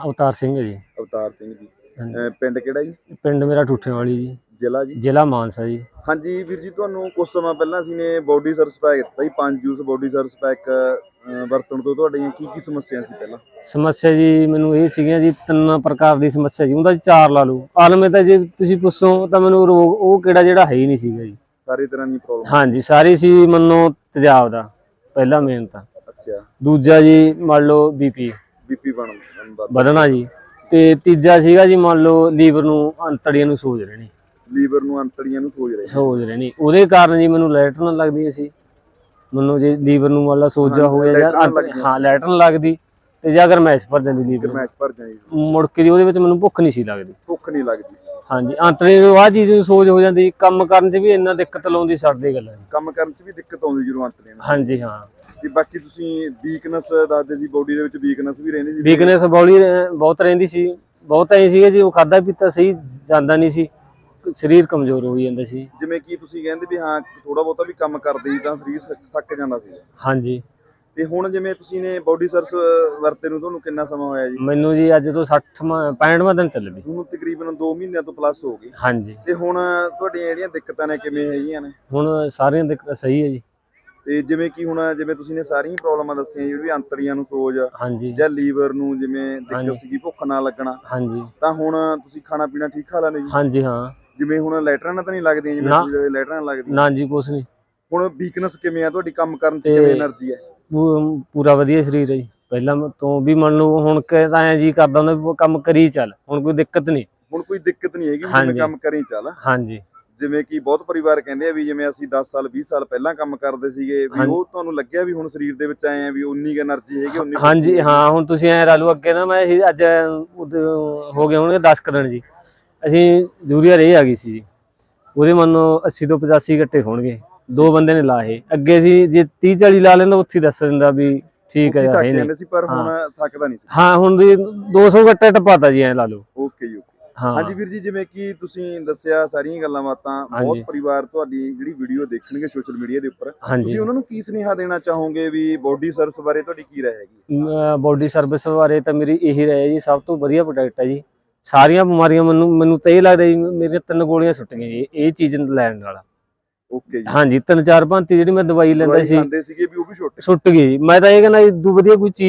ਅਵਤਾਰ ਸਿੰਘ ਜੀ। ਅਵਤਾਰ ਸਿੰਘ ਜੀ। ਹਾਂਜੀ। ਅਹ ਪਿੰਡ ਕਿਹੜਾ ਜੀ? ਪਿੰਡ ਮੇਰਾ ਠੂਠੇ ਵਾਲੀ ਜੀ। ਜ਼ਿਲ੍ਹਾ ਜੀ? ਜ਼ਿਲ੍ਹਾ ਮਾਨਸਾ ਜੀ। ਹਾਂਜੀ ਵੀਰ ਜੀ ਤੁਹਾਨੂੰ ਕੁਝ ਸਮਾਂ ਪਹਿਲਾਂ ਅਸੀਂ ਨੇ ਬੋਡੀ ਸਰਵਿਸ ਪੈਕ ਦਿੱਤਾ ਜੀ ਪੰਜ ਜੂਸ ਬੋਡੀ ਸਰਵਿਸ ਪੈਕ ਵਰਤਣ ਤੋਂ ਤੁਹਾਡੀਆਂ ਕੀ ਕੀ ਸਮੱਸਿਆ ਸੀ ਪਹਿਲਾਂ? ਸਮੱਸਿਆ ਜੀ ਮੈਨੂੰ ਇਹ ਸੀਗੀਆਂ ਜੀ ਤਿੰਨ ਪ੍ਰਕਾਰ ਦੀ ਸਮੱਸਿਆ ਜੀ। ਉਹਦਾ ਜੀ ਚਾਰ ਲਾ ਲਓ। ਆਲਮੇ ਤਾਂ ਜੇ ਤੁਸੀਂ ਪੁੱਛੋ ਤਾਂ ਮੈਨੂੰ ਰੋਗ ਉਹ ਕਿਹੜਾ ਜਿਹੜਾ ਹੈ ਹੀ ਨਹੀਂ ਸੀਗਾ ਜੀ। ਸਾਰੇ ਤਰ੍ਹਾਂ ਦੀ ਪ੍ਰੋਬਲਮ ਹਾਂਜੀ ਸਾਰੀ ਸੀ ਮੰਨੋ ਤੇਜ਼ਾਬ ਦਾ। ਪਹਿਲਾ ਮੇਨ ਤਾਂ। ਅੱਛਾ। ਦੂਜਾ ਜੀ ਮੰਨ ਲਓ ਬੀਪੀ ਬੀਪੀ ਬਣ ਦਾ ਵਧਣਾ ਜੀ। ਤੇ ਤੀਜਾ ਸੀਗਾ ਜੀ ਮੰਨ ਲਓ ਲੀਵਰ ਨੂੰ ਅੰਤੜੀਆਂ ਨੂੰ ਸੋਜ ਰਹਿਣੀ ਲੀਵਰ ਨੂੰ ਅੰਤੜੀਆਂ ਨੂੰ ਸੋਜ ਰਹੇ ਸੋਜ ਰਹਿਣੀ ਉਹਦੇ ਕਾਰਨ ਜੀ ਮੈਨੂੰ ਲੈਟਰਨ ਲੱਗਦੀ ਸੀ। ਮੈਨੂੰ ਜੇ ਲੀਵਰ ਨੂੰ ਮੰਨ ਲਾ ਸੋਜਾ ਹਾਂ, ਗਿਆ ਜਾਂ ਹਾਂ ਲੈਟਰਨ ਲੱਗਦੀ ਤੇ ਜਾਂ ਅਗਰ ਮੈਚ ਭਰ ਜਾਂਦੀ ਲੀਵਰ ਮੈਚ ਭਰ ਜਾਈ ਮੁੜ ਕੇ ਦੀ ਉਹਦੇ ਵਿੱਚ ਮੈਨੂੰ ਭੁੱਖ ਨਹੀਂ ਸੀ ਲੱਗਦੀ। ਭੁੱਖ ਨਹੀਂ ਲੱਗਦੀ। ਹਾਂਜੀ ਅੰਤੜੇ ਨੂੰ ਆਹ ਚੀਜ਼ ਨੂੰ ਸੋਜ ਹੋ ਜਾਂਦੀ ਕੰਮ ਕਰਨ 'ਚ ਵੀ ਇੰਨਾ ਦਿੱਕਤ ਲਾਉਂਦੀ ਸਾਡੇ ਗੱਲ ਹੈ ਕੰਮ ਕਰਨ 'ਚ ਵੀ ਦਿੱਕਤ ਆਉਂਦੀ ਜਦੋਂ ਅੰਤੜੀਆਂ ਨੂੰ। ਹਾਂਜੀ ਹਾਂ। ਤੇ ਬਾਕੀ ਤੁਸੀਂ ਵੀਕਨੈਸ ਦੱਸਦੇ ਸੀ ਬੋਡੀ ਦੇ ਵਿੱਚ ਵੀਕਨੈਸ ਵੀ ਰਹਿੰਦੀ ਸੀ ਵੀਕਨੈਸ ਬੌਲੀ ਬਹੁਤ ਰਹਿੰਦੀ ਸੀ। ਬਹੁਤ ਐ ਸੀਗਾ ਜੀ ਉਹ ਖਾਦਾ ਪੀਤਾ ਸਹੀ ਜਾਂਦਾ ਨਹੀਂ ਸੀ। ਸਰੀਰ ਕਮਜ਼ੋਰ ਹੋ ਜਾਂਦਾ ਸੀ। ਜਿਵੇਂ ਕਿ ਤੁਸੀਂ ਕਹਿੰਦੇ ਵੀ ਹਾਂ ਥੋੜਾ ਬਹੁਤਾ ਵੀ ਕੰਮ ਕਰਦੇ ਸੀ ਤਾਂ ਸਰੀਰ ਥੱਕ- ਜਾਂਦਾ ਸੀ ਹਾਂਜੀ। ਤੇ ਹੁਣ ਜਿਵੇਂ ਤੁਸੀਂ ਨੇ ਬੋਡੀ ਸਰਵਿਸ ਵਰਤੇ ਨੂੰ ਤੁਹਾਨੂੰ ਕਿੰਨਾ ਸਮਾਂ ਹੋਇਆ ਜੀ? ਮੈਨੂੰ ਜੀ ਅੱਜ ਤੋਂ 60ਵਾਂ 65ਵਾਂ ਦਿਨ ਚੱਲ ਪਈ ਤੁਹਾਨੂੰ ਤਕਰੀਬਨ 2 ਮਹੀਨਿਆਂ ਤੋਂ ਪਲੱਸ ਹੋ ਗਈ ਹਾਂਜੀ। ਤੇ ਹੁਣ ਤੁਹਾਡੀਆਂ ਜਿਹੜੀਆਂ ਦਿੱਕਤਾਂ ਨੇ ਕਿਵੇਂ ਹੈਗੀਆਂ ਨੇ? ਹੁਣ ਸਾਰੀਆਂ ਦਿੱਕਤਾਂ ਸਹੀ ਹੈ ਜੀ। ਤੇ ਜਿਵੇਂ ਕੀ ਹੁਣ ਜਿਵੇਂ ਤੁਸੀਂ ਨੇ ਸਾਰੀਆਂ ਪ੍ਰੋਬਲਮਾਂ ਦੱਸੀਆਂ ਜਿਹੜੀ ਅੰਤੜੀਆਂ ਨੂੰ ਸੋਜ ਜਾਂ ਲੀਵਰ ਨੂੰ ਜਿਵੇਂ ਦਿੱਕਤ ਸੀਗੀ ਭੁੱਖ ਨਾ ਲੱਗਣਾ। ਤਾਂ ਹੁਣ ਤੁਸੀਂ ਖਾਣਾ ਪੀਣਾ ਠੀਕ ਖਾ ਲੈਂਦੇ ਜੀ? ਹਾਂਜੀ ਹਾਂ। ਜਿਵੇਂ ਹੁਣ ਲੈਟਰਾਂ ਨਾਲ ਤਾਂ ਨਹੀਂ ਲੱਗਦੀਆਂ ਜਿਵੇਂ ਲੈਟਰਾਂ ਲੱਗਦੀਆਂ। ਨਾ ਜੀ ਕੁਛ ਨਹੀਂ। ਹੁਣ ਵੀਕਨੈਸ ਕਿਵੇਂ ਆ? ਤੁਹਾਡੀ ਕੰਮ ਕਰਨ ਤੇ ਕਿਵੇਂ એનર્ਜੀ ਹੈ ਪੂਰਾ ਵਧੀਆ ਸਰੀਰ ਹੈ ਜੀ। ਪਹਿਲਾਂ ਤੋਂ ਵੀ ਮਨ ਨੂੰ ਹੁਣ ਕਹਿੰਦਾ ਆ ਜੀ ਕਰਦਾ ਹੁੰਦਾ ਕੰਮ ਕਰੀ ਚੱਲ। ਹੁਣ ਕੋਈ ਦਿੱਕਤ ਨਹੀਂ। ਹੁਣ ਕੋਈ ਦਿੱਕਤ ਨਹੀਂ ਹੈਗੀ ਮੈਂ ਕੰਮ ਕਰੀ ਚੱਲ। ਹਾਂਜੀ। ਜਿਵੇਂ ਕਿ ਬਹੁਤ ਪਰਿਵਾਰ ਕਹਿੰਦੇ ਆ ਵੀ ਜਿਵੇਂ ਅਸੀਂ 10 ਸਾਲ 20 ਸਾਲ ਪਹਿਲਾਂ ਕੰਮ ਕਰਦੇ ਸੀਗੇ ਵੀ ਉਹ ਤੁਹਾਨੂੰ ਲੱਗਿਆ ਵੀ ਹੁਣ ਸਰੀਰ ਦੇ ਵਿੱਚ ਆਏ ਆ ਵੀ ਉਨੀ ਕਿ એનર્ਜੀ ਹੈਗੀ ਉਨੀ ਹਾਂਜੀ ਹਾਂ ਹੁਣ ਤੁਸੀਂ ਐ ਰਾਲੂ ਅੱਗੇ ਨਾ ਮੈਂ ਅੱਜ ਹੋ ਗਏ ਹੋਣਗੇ 10 ਕਦਣ ਜੀ। ਅਸੀਂ ਜੂਰੀਆ ਰੇ ਆ ਗਈ ਸੀ ਜੀ। ਉਹਦੇ ਮੰਨੋ 80 ਤੋਂ 85 ਗੱਟੇ ਹੋਣਗੇ। ਦੋ ਬੰਦੇ ਨੇ ਲਾਏ ਅੱਗੇ ਸੀ ਜੇ 30 40 ਲਾ ਲੈਂਦਾ ਉੱਥੇ ਦੱਸ ਦਿੰਦਾ ਵੀ ਠੀਕ ਹੈ ਯਾਰ ਇਹ ਨਹੀਂ। ਹੁਣ ਥੱਕਦਾ ਨਹੀਂ ਹਾਂ ਹੁਣ 200 ਗੱਟੇ ਟਪਾਤਾ ਜੀ ਐ ਲਾ ਲਓ। ਹਾਂ। ਹਾਂਜੀ ਵੀਰ ਜੀ ਜਿਵੇਂ ਕਿ ਤੁਸੀਂ ਦੱਸਿਆ ਸਾਰੀਆਂ ਗੱਲਾਂ ਬਾਤਾਂ ਬਹੁਤ। ਪਰਿਵਾਰ ਤੁਹਾਡੀ ਜਿਹੜੀ ਵੀਡੀਓ ਦੇਖਣਗੇ ਸੋਸ਼ਲ ਮੀਡੀਆ ਦੇ ਉੱਪਰ ਤੁਸੀਂ ਉਹਨਾਂ ਨੂੰ ਕੀ ਸੁਨੇਹਾ ਦੇਣਾ ਚਾਹੋਗੇ ਵੀ ਬੋਡੀ ਸਰਵਿਸ ਬਾਰੇ ਤੁਹਾਡੀ ਕੀ ਰਾਏ ਹੈਗੀ? ਬੋਡੀ ਸਰਵਿਸ ਬਾਰੇ ਤਾਂ ਮੇਰੀ ਇਹੀ ਰਾਏ ਹੈ ਜੀ ਸਭ ਤੋਂ ਵਧੀਆ ਪ੍ਰੋਡਕਟ ਹੈ ਜੀ। ਸਾਰੀਆਂ ਬਿਮਾਰੀਆਂ ਮੈਨੂੰ ਮੈਨੂੰ ਤਾਂ ਇਹ ਲੱਗਦਾ ਜੀ ਮੇਰੀਆਂ ਤਿੰਨ ਗੋਲੀਆਂ ਸੁੱਟ ਗਈਆਂ ਜੀ ਇਹ ਚੀਜ਼ ਲੈਣ ਨਾਲ। ਓਕੇ ਜੀ। ਹਾਂਜੀ ਤਿੰਨ ਚਾਰ ਭਾਂਤੀ ਜਿਹੜੀ ਮੈਂ ਦਵਾਈ ਲੈਂਦਾ ਸੀ। ਖਾਂਦੇ ਸੀਗੇ ਵੀ ਉਹ ਵੀ ਛੋਟੇ ਸੁੱਟ ਗਈ। ਮੈਂ ਤਾਂ ਇਹ ਕਹਿੰਦਾ ਇਦੋਂ ਵਧੀਆ ਕੋਈ ਚੀਜ਼